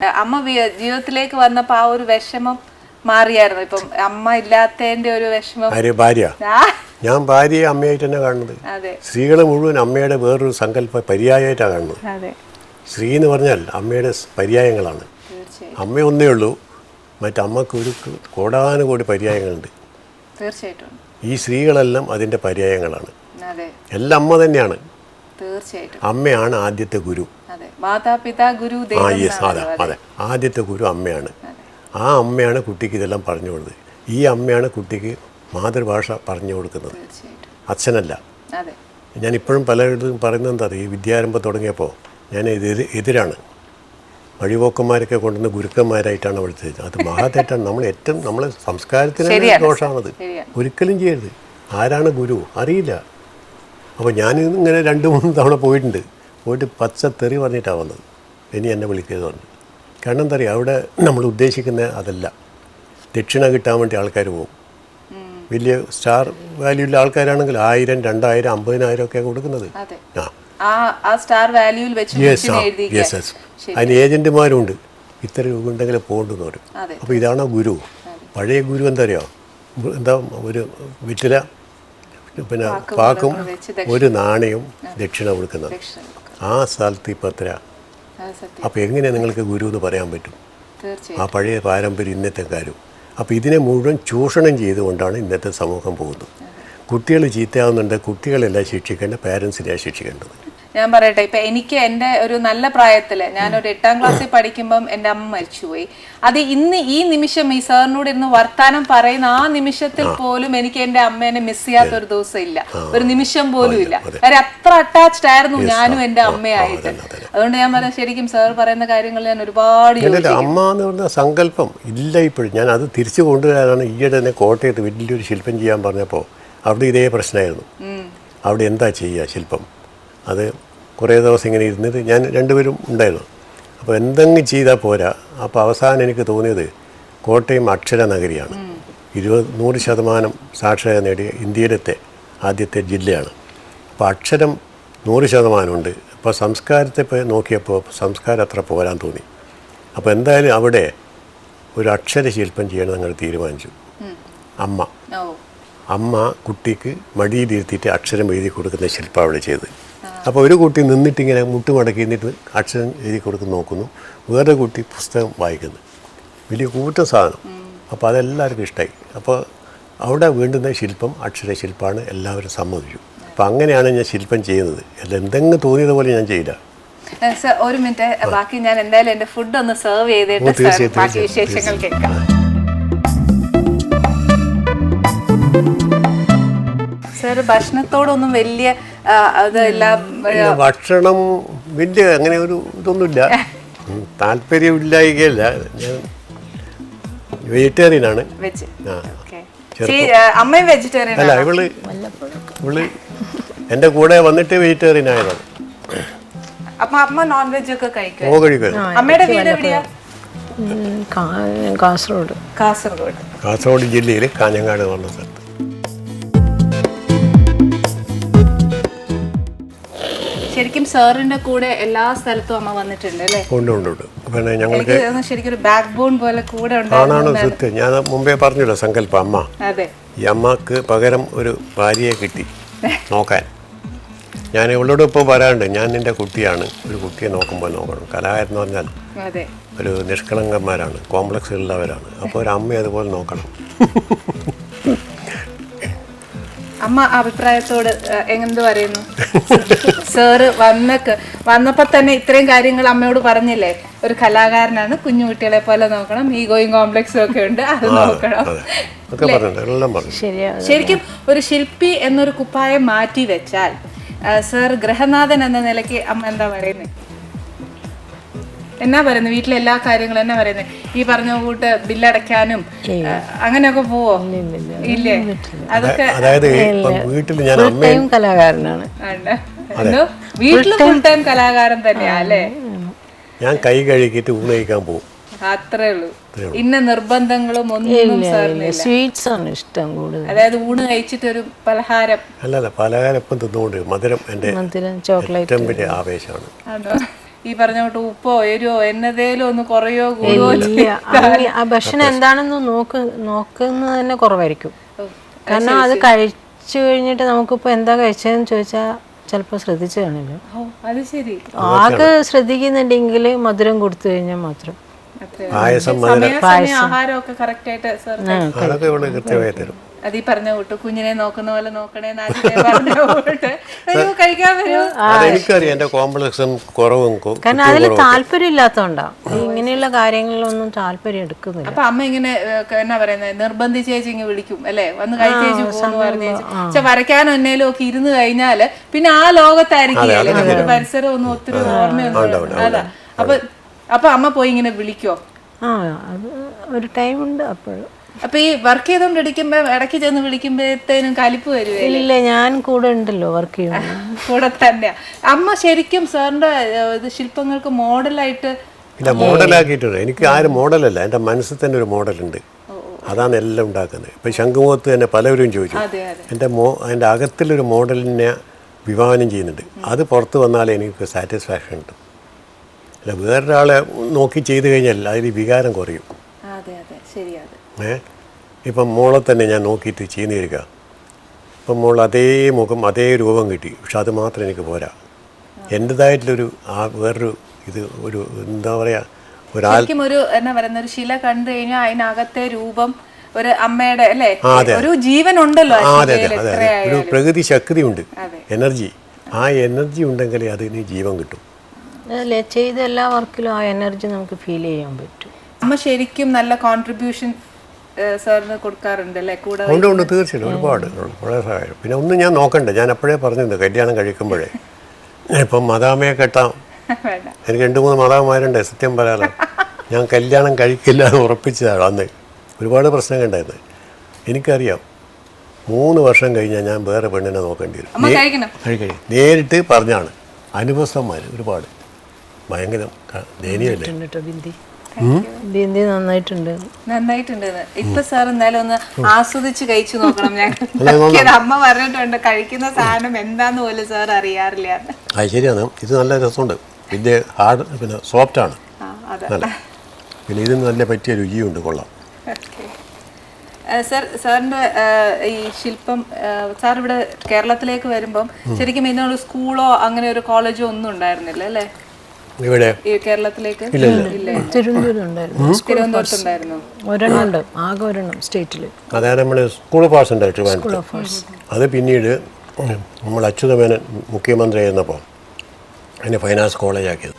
അമ്മ ജീവിതത്തിലേക്ക് വന്നപ്പോ ആ ഒരു വിഷമം മാറിയായിരുന്നു. ഇപ്പം അമ്മ ഇല്ലാത്തതിന്റെ ഒരു വിഷമം. ഭാര്യ? ഞാൻ ഭാര്യയെ അമ്മയായിട്ട് തന്നെ കാണുന്നത്. സ്ത്രീകളെ മുഴുവൻ അമ്മയുടെ വേറൊരു സങ്കല്പ പര്യായമായിട്ടാണ് കാണുന്നത്. സ്ത്രീ എന്ന് പറഞ്ഞാൽ അമ്മയുടെ പര്യായങ്ങളാണ്. അമ്മ ഒന്നേ ഉള്ളൂ. മറ്റമ്മക്ക് ഒരു കോടാനും കോടാനുകോടി പര്യായങ്ങളുണ്ട്. തീർച്ചയായിട്ടും. ഈ സ്ത്രീകളെല്ലാം അതിന്റെ പര്യായങ്ങളാണ്. എല്ലാം അമ്മ തന്നെയാണ്. തീർച്ചയായിട്ടും. അമ്മയാണ് ആദ്യത്തെ ഗുരു. മാതാപിതാ ഗുരു ആ യെസ് അതെ അതെ. ആദ്യത്തെ ഗുരു അമ്മയാണ്. ആ അമ്മയാണ് കുട്ടിക്ക് ഇതെല്ലാം പറഞ്ഞു കൊടുത്തത്. ഈ അമ്മയാണ് കുട്ടിക്ക് മാതൃഭാഷ പറഞ്ഞു കൊടുക്കുന്നത്. അച്ഛനല്ല. ഞാൻ ഇപ്പോഴും പലയിടത്തും പറയുന്നത് എന്താ ഈ വിദ്യാരംഭം തുടങ്ങിയപ്പോൾ ഞാൻ എതിര് എതിരാണ്. വഴിപോക്കന്മാരൊക്കെ കൊണ്ടുവന്ന് ഗുരുക്കന്മാരായിട്ടാണ് അവിടുത്തെ അത് മഹാതെറ്റാണ്. നമ്മൾ ഏറ്റവും നമ്മളെ സംസ്കാരത്തിന്. ദോഷമാണത്. ഒരിക്കലും ചെയ്യരുത്. ആരാണ് ഗുരു? അറിയില്ല. അപ്പോൾ ഞാൻ ഇങ്ങനെ രണ്ട് മൂന്ന് തവണ പോയിട്ടുണ്ട്. പോയിട്ട് പച്ച തെറി പറഞ്ഞിട്ടാണ് വന്നത്. ഇനി എന്നെ വിളിക്കരുത് പറഞ്ഞു. കാരണം എന്താ പറയുക അവിടെ നമ്മൾ ഉദ്ദേശിക്കുന്ന അതല്ല. ദക്ഷിണ കിട്ടാൻ വേണ്ടി ആൾക്കാർ പോകും. വലിയ സ്റ്റാർ വാല്യൂ ഉള്ള ആൾക്കാരാണെങ്കിൽ ആയിരം രണ്ടായിരം അമ്പതിനായിരം ഒക്കെ കൊടുക്കുന്നത്. ആ. സ്റ്റാർ വാല്യൂവിൽ യെസ്. യെസ് യെസ് അതിന് ഏജന്റുമാരുണ്ട് ഇത്ര രൂപ ഉണ്ടെങ്കിൽ പോകണ്ടെന്ന് പറയും. അപ്പോൾ ഇതാണ് ഗുരു. പഴയ ഗുരു എന്താ അറിയോ? എന്താ ഒരു വിറ്റില പിന്നെ പാക്കും ഒരു നാണയവും ദക്ഷിണ കൊടുക്കുന്നത്. ആ സ്ഥലത്ത് ഇപ്പം എത്ര അപ്പം സത്യം അപ്പോൾ എങ്ങനെ നിങ്ങൾക്ക് ഗുരു എന്ന് പറയാൻ പറ്റും? ആ പഴയ പാരമ്പര്യം ഇന്നത്തെ കാര്യം. അപ്പോൾ ഇതിനെ മുഴുവൻ ചൂഷണം ചെയ്തുകൊണ്ടാണ് ഇന്നത്തെ സമൂഹം പോകുന്നത്. കുട്ടികൾ ചീത്തയാവുന്നുണ്ട് കുട്ടികളെല്ലാം ശിക്ഷിക്കേണ്ട പാരൻസിനെയാണ് ശിക്ഷിക്കേണ്ടത്. ഞാൻ പറയട്ടെ ഇപ്പൊ എനിക്ക് എന്റെ ഒരു നല്ല പ്രായത്തിൽ ഞാനൊരു എട്ടാം ക്ലാസ്സിൽ പഠിക്കുമ്പം എന്റെ അമ്മ മരിച്ചുപോയി. അത് ഇന്ന് ഈ നിമിഷം ഈ സാറിനോട് ഇരുന്ന് വർത്താനം പറയുന്ന ആ നിമിഷത്തിൽ പോലും എനിക്ക് എന്റെ അമ്മേനെ മിസ് ചെയ്യാത്ത ഒരു ദിവസം ഇല്ല. ഒരു നിമിഷം പോലും ഇല്ല കാര്യം അത്ര അറ്റാച്ച്ഡ് ആയിരുന്നു ഞാനും എന്റെ അമ്മയായിട്ട്. അതുകൊണ്ട് ഞാൻ പറയാം ശരിക്കും സാർ പറയുന്ന കാര്യങ്ങൾ ഞാൻ ഒരുപാട് അമ്മ എന്ന് പറഞ്ഞ സങ്കല്പം ഇല്ല ഇപ്പോഴും. ഞാൻ അത് തിരിച്ചു കൊണ്ടുവരാനാണ് ഈയിടെ തന്നെ കോട്ടയത്ത് വലിയൊരു ശില്പം ചെയ്യാൻ പറഞ്ഞപ്പോൾ അവിടെ ഇതേ പ്രശ്നമായിരുന്നു. അവിടെ എന്താ ചെയ്യുക ശില്പം? അത് കുറേ ദിവസം ഇങ്ങനെ ഇരുന്നിട്ട് ഞാൻ രണ്ടുപേരും ഉണ്ടായിരുന്നു. അപ്പോൾ എന്തെങ്കിലും ചെയ്താൽ പോരാ. അപ്പോൾ അവസാനം എനിക്ക് തോന്നിയത് കോട്ടയം അക്ഷര നഗരിയാണ്. ഇരുപത് നൂറ് ശതമാനം സാക്ഷരത നേടിയ ഇന്ത്യയിലത്തെ ആദ്യത്തെ ജില്ലയാണ്. അപ്പോൾ അക്ഷരം നൂറ് ശതമാനമുണ്ട്. അപ്പോൾ സംസ്കാരത്തെ നോക്കിയപ്പോൾ സംസ്കാരം അത്ര പോരാൻ തോന്നി. അപ്പോൾ എന്തായാലും അവിടെ ഒരു അക്ഷരശില്പം ചെയ്യണം ഞങ്ങൾ തീരുമാനിച്ചു. അമ്മ. അമ്മ കുട്ടിക്ക് മടിയിലിരുത്തിയിട്ട് അക്ഷരം എഴുതി കൊടുക്കുന്ന ശില്പം അവിടെ ചെയ്ത് അപ്പോൾ ഒരു കുട്ടി നിന്നിട്ടിങ്ങനെ മുട്ടുമടക്കി നിന്നിട്ട് അക്ഷരം എഴുതി കൊടുക്കുന്ന നോക്കുന്നു. വേറെ കുട്ടി പുസ്തകം വായിക്കുന്നു. വലിയ കൂറ്റ സാധനം. അപ്പോൾ അതെല്ലാവർക്കും ഇഷ്ടമായി അപ്പോൾ അവിടെ വീണ്ടുന്ന ശില്പം അക്ഷരശില്പമാണ് എല്ലാവരും സമ്മതിച്ചു. അപ്പോൾ അങ്ങനെയാണ് ഞാൻ ശില്പം ചെയ്യുന്നത്. അല്ല എന്തെങ്കിലും തോന്നിയത് പോലെ ഞാൻ ചെയ്യില്ല. സർ ഒരു മിനിറ്റ്. ബാക്കി ഞാൻ എന്തായാലും എന്റെ ഫുഡ് ഒന്ന് സെർവ് ചെയ്തിട്ട് ബാക്കി വിശേഷങ്ങൾ കേൾക്കാം. സർ ഭക്ഷണത്തോടൊന്നും വലിയ അതെല്ലാം ഭക്ഷണം വലിയ അങ്ങനെ ഒരു ഇതൊന്നുമില്ല. താല്പര്യമില്ലായികയല്ല. ഞാൻ വെജിറ്റേറിയനാണ്. വെച്ച് ആ ഓക്കെ. അമ്മയും വെജിറ്റേറിയൻ അല്ല ഇവൾ ഇവൾ എന്റെ കൂടെ വന്നിട്ട് വെജിറ്റേറിയൻ ആയതാണ് അപ്പൊ അമ്മ നോൺ വെജ് ഒക്കെ കഴിക്കും ഓ കഴിക്കും അമ്മയുടെ വീട് എവിടെയാ? കാസർഗോഡ്. കാസർഗോഡ്. കാസർഗോഡ് ജില്ലയിൽ കാഞ്ഞങ്ങാട് പറഞ്ഞ സ്ഥലത്ത്. ശരിക്കും സാറിന്റെ കൂടെ എല്ലാ സ്ഥലത്തും അമ്മ വന്നിട്ടുണ്ട് അല്ലേ? ഉണ്ട് ഉണ്ട് ഉണ്ട്. പിന്നെ ഞങ്ങൾക്ക് ശരിക്കൊരു ശരിക്കും ഒരു ബാക്ക് ബോൺ പോലെ കൂടെ ആണാണ് സത്യം ഞാൻ മുമ്പേ പറഞ്ഞല്ലോ സങ്കല്പം അമ്മ. അതെ. ഈ അമ്മയ്ക്ക് പകരം ഒരു ഭാര്യയെ കിട്ടി നോക്കാൻ. ഞാൻ ഇവളോട് ഇപ്പോൾ വരാണ്ട് ഞാൻ നിന്റെ കുട്ടിയാണ്. ഒരു കുട്ടിയെ നോക്കുമ്പോൾ നോക്കണം. കലാകാരൻ എന്ന് പറഞ്ഞാൽ ഒരു നിഷ്കളങ്കന്മാരാണ് കോംപ്ലക്സ് ഉള്ളവരാണ് അപ്പോൾ ഒരു അമ്മയെ അതുപോലെ നോക്കണം. അമ്മ അഭിപ്രായത്തോട് എങ്ങനെന്ത് എന്ത് പറയുന്നു? സാറ് വന്നക്ക് വന്നപ്പോ തന്നെ ഇത്രയും കാര്യങ്ങൾ അമ്മയോട് പറഞ്ഞില്ലേ? ഒരു കലാകാരനാണ് കുഞ്ഞു കുട്ടികളെ പോലെ നോക്കണം ഈഗോയും കോംപ്ലക്സും ഒക്കെ ഉണ്ട് അത് നോക്കണം. ഒക്കെ പറഞ്ഞിട്ടുണ്ട് എല്ലാം പറഞ്ഞു ശരിയാ ശരിക്കും ഒരു ശില്പി എന്നൊരു കുപ്പായം മാറ്റി വെച്ചാൽ സാർ ഗ്രഹനാഥൻ എന്ന നിലയ്ക്ക് അമ്മ എന്താ പറയുന്നത് എന്നാ പറയുന്നത്? വീട്ടിലെ എല്ലാ കാര്യങ്ങളും എന്നാ പറയുന്നത്? ഈ പറഞ്ഞ കൂട്ട് ബില്ലടയ്ക്കാനും അങ്ങനെയൊക്കെ പോവോ? ഇല്ലേ അതൊക്കെ അതായത് വീട്ടിൽ ഞാൻ കലാകാരനാണ്. വീട്ടിൽ ഫുൾ ടൈം കലാകാരൻ തന്നെയാ അല്ലേ? ഞാൻ കൈ കഴുകിയിട്ട് ഊണ് കഴിക്കാൻ പോകും. അത്രേ ഉള്ളൂ. ഇന്ന നിർബന്ധങ്ങളും ഒന്നും സ്വീറ്റ്സ് ആണ് ഇഷ്ടം കൂടുതൽ അതായത് ഊണ് കഴിച്ചിട്ട് ഒരു പലഹാരം. അല്ലല്ല പലഹാരം ഇപ്പം തിന്നുകൊണ്ട് മധുരം എന്റെ മധുരം ചോക്ലേറ്റ്. ആവേശമാണ്. ഈ പറഞ്ഞ കൊണ്ട് ഉപ്പോ എരുവോ എന്നതേലും ഒന്ന് കുറയോ കൂടുവോ ഇല്ല. ആ ഭക്ഷണം എന്താണെന്ന് നോക്ക് നോക്കുന്നത് തന്നെ കുറവായിരിക്കും. കാരണം അത് കഴിച്ചു കഴിഞ്ഞിട്ട് നമുക്കിപ്പോ എന്താ കഴിച്ചതെന്ന് ചോദിച്ചാൽ ചിലപ്പോൾ ശ്രദ്ധിച്ചു കാണില്ല ഓ അത് ശരി. ആകെ ശ്രദ്ധിക്കുന്നുണ്ടെങ്കിൽ മധുരം കൊടുത്തു കഴിഞ്ഞാൽ മാത്രം. പായസം ആഹാരമൊക്കെ കറക്റ്റ് ആയിട്ട് സർ അതൊക്കെ ഇവിടെ കൃത്യമായി തരും. അത് ഈ പറഞ്ഞ കൂട്ട് കുഞ്ഞിനെ നോക്കുന്ന പോലെ നോക്കണേ നാട്ടിലെ പറഞ്ഞ കൂട്ട്. വരൂ കഴിക്കാൻ വരൂ. അതെനിക്കറിയാം എന്റെ കോംപ്ലക്സും കുറവും കാരണം അതിൽ താല്പര്യം ഇല്ലാത്തോണ്ടാ ഇങ്ങനെയുള്ള കാര്യങ്ങളിലൊന്നും താല്പര്യം എടുക്കുന്നില്ല. അപ്പൊ അമ്മ ഇങ്ങനെ എന്നാ പറയുന്നത് നിർബന്ധിച്ചേച്ച് ഇങ്ങനെ വിളിക്കും അല്ലെ? വന്ന് കഴിച്ചു പോകുന്നു പക്ഷെ വരയ്ക്കാനോ എന്നേലും ഒക്കെ ഇരുന്ന് കഴിഞ്ഞാൽ പിന്നെ ആ ലോകത്തായിരിക്കില്ലേ? നമുക്ക് പരിസരം ഒന്നും ഒത്തിരി ഓർമ്മയൊന്നും അതാ. അപ്പൊ അപ്പൊ അമ്മ പോയി ഇങ്ങനെ വിളിക്കോ? ആ അത് ഒരു ടൈമുണ്ട് അപ്പോഴും. അപ്പൊ ഈ വർക്ക് ചെയ്തോണ്ട് ചെയ്തോണ്ടിരിക്കുമ്പോ ഇടയ്ക്ക് ചെന്ന് വിളിക്കുമ്പോഴത്തേനും കലിപ്പ് വരുവേ ഇല്ല ഞാൻ കൂടെ ഉണ്ടല്ലോ വർക്ക് ചെയ്യുന്നു കൂടെ തന്നെയാ. അമ്മ ശരിക്കും സാറിന്റെ ഇത് ശില്പങ്ങൾക്ക് മോഡലായിട്ട് ഇല്ല മോഡലാക്കിയിട്ടുണ്ട് എനിക്ക് ആരും മോഡലല്ല. എന്റെ മനസ്സിൽ തന്നെ ഒരു മോഡലുണ്ട്. അതാണ് എല്ലാം ഉണ്ടാക്കുന്നത്. ഇപ്പം ശംഖുമുഖത്ത് തന്നെ പലവരും ചോദിച്ചു. അതെ അതെ. എന്റെ മോ എന്റെ അകത്തിലൊരു മോഡലിനെ വിഭാവനം ചെയ്യുന്നുണ്ട്. അത് പുറത്ത് വന്നാലേ എനിക്ക് സാറ്റിസ്ഫാക്ഷൻ ഉണ്ട് അല്ല വേറൊരാളെ നോക്കി ചെയ്തു കഴിഞ്ഞാൽ അതിൽ വികാരം കുറയും. അതെ അതെ. ശരിയാത് ഏ? ഇപ്പം മോളെ തന്നെ ഞാൻ നോക്കിയിട്ട് ചെയ്യുന്ന ചെയ്യുന്നിരിക്കുക ഇപ്പം മോൾ അതേ മുഖം അതേ രൂപം കിട്ടി. പക്ഷെ അത് മാത്രം എനിക്ക് പോരാ. എന്റെതായിട്ടുള്ളൊരു ആ വേറൊരു ഇത് ഒരു എന്താ പറയുക ഒരു എന്നാ പറയുന്ന ഒരു ശില കണ്ടു കഴിഞ്ഞാൽ അതിനകത്തെ രൂപം ഒരു അമ്മയുടെ അല്ലേ? ഒരു ജീവൻ ഉണ്ടല്ലോ അതെ അതെ അതെ ഒരു പ്രകൃതി ശക്തി ഉണ്ട് എനർജി. ആ എനർജി ഉണ്ടെങ്കിലേ അതിന് ജീവൻ കിട്ടും. ചെയ്ത എല്ലാ വർക്കിലും ആ എനർജി നമുക്ക് ഫീൽ ചെയ്യാൻ പറ്റും. അമ്മ ശരിക്കും നല്ല കോൺട്രിബ്യൂഷൻ സാറിന് കൊടുക്കാറുണ്ട് അല്ലേ? കൂടെ ഉണ്ട് ഉണ്ട്. തീർച്ചയായിട്ടും. ഒരുപാട് വളരെ സഹായം. പിന്നെ ഒന്നും ഞാൻ നോക്കണ്ട. ഞാൻ അപ്പോഴേ പറഞ്ഞിരുന്നു കല്യാണം കഴിക്കുമ്പോഴേ. ഇപ്പം മതാമയെ കെട്ടാം. എനിക്ക് രണ്ട് മൂന്ന് മാതാവുമാരുണ്ട് സത്യം പറയാലോ. ഞാൻ കല്യാണം കഴിക്കില്ല എന്ന് ഉറപ്പിച്ചതാണ് അന്ന്. ഒരുപാട് പ്രശ്നങ്ങൾ ഉണ്ടായിരുന്നു. എനിക്കറിയാം മൂന്ന് വർഷം കഴിഞ്ഞാൽ ഞാൻ വേറെ പെണ്ണിനെ നോക്കേണ്ടി വരും. നേരിട്ട് പറഞ്ഞാണ്. അനുഭവസ്ഥന്മാർ ഒരുപാട്. ഭയങ്കര ദയനീയല്ലേ? ദയനീയമല്ലേ നന്നായിട്ടുണ്ട് നന്നായിട്ടുണ്ട്. ഇത്. ഇപ്പൊ സാർ എന്തായാലും ഒന്ന് ആസ്വദിച്ച് കഴിച്ചു നോക്കണം. ഞാൻ അമ്മ പറഞ്ഞിട്ടുണ്ട് കഴിക്കുന്ന സാധനം എന്താന്ന് പോലും സാർ അറിയാറില്ല. അത് ശരിയാണ്. ഇത് നല്ല രസമുണ്ട്. വലിയ ഹാർഡ് പിന്നെ സോഫ്റ്റ് ആ അതെ. പിന്നെ ഇതിന് നല്ല പറ്റിയ രുചിയുണ്ട്. കൊള്ളാം. സാർ സാറിന്റെ ഈ ശില്പം സാർ ഇവിടെ കേരളത്തിലേക്ക് വരുമ്പം ശരിക്കും ഇതിനൊരു സ്കൂളോ അങ്ങനെ ഒരു കോളേജോ ഒന്നും ഉണ്ടായിരുന്നില്ല അല്ലേ? ഇവിടെ? ഈ കേരളത്തിലേക്ക്? ആകെ ഒരെണ്ണം സ്റ്റേറ്റിൽ നമ്മൾ സ്കൂൾ അത് പിന്നീട് നമ്മൾ അച്യുതമേനൻ മുഖ്യമന്ത്രി ആയിരുന്നപ്പോൾ അതിനെ ഫൈനാൻസ് കോളേജ് ആക്കിയത്.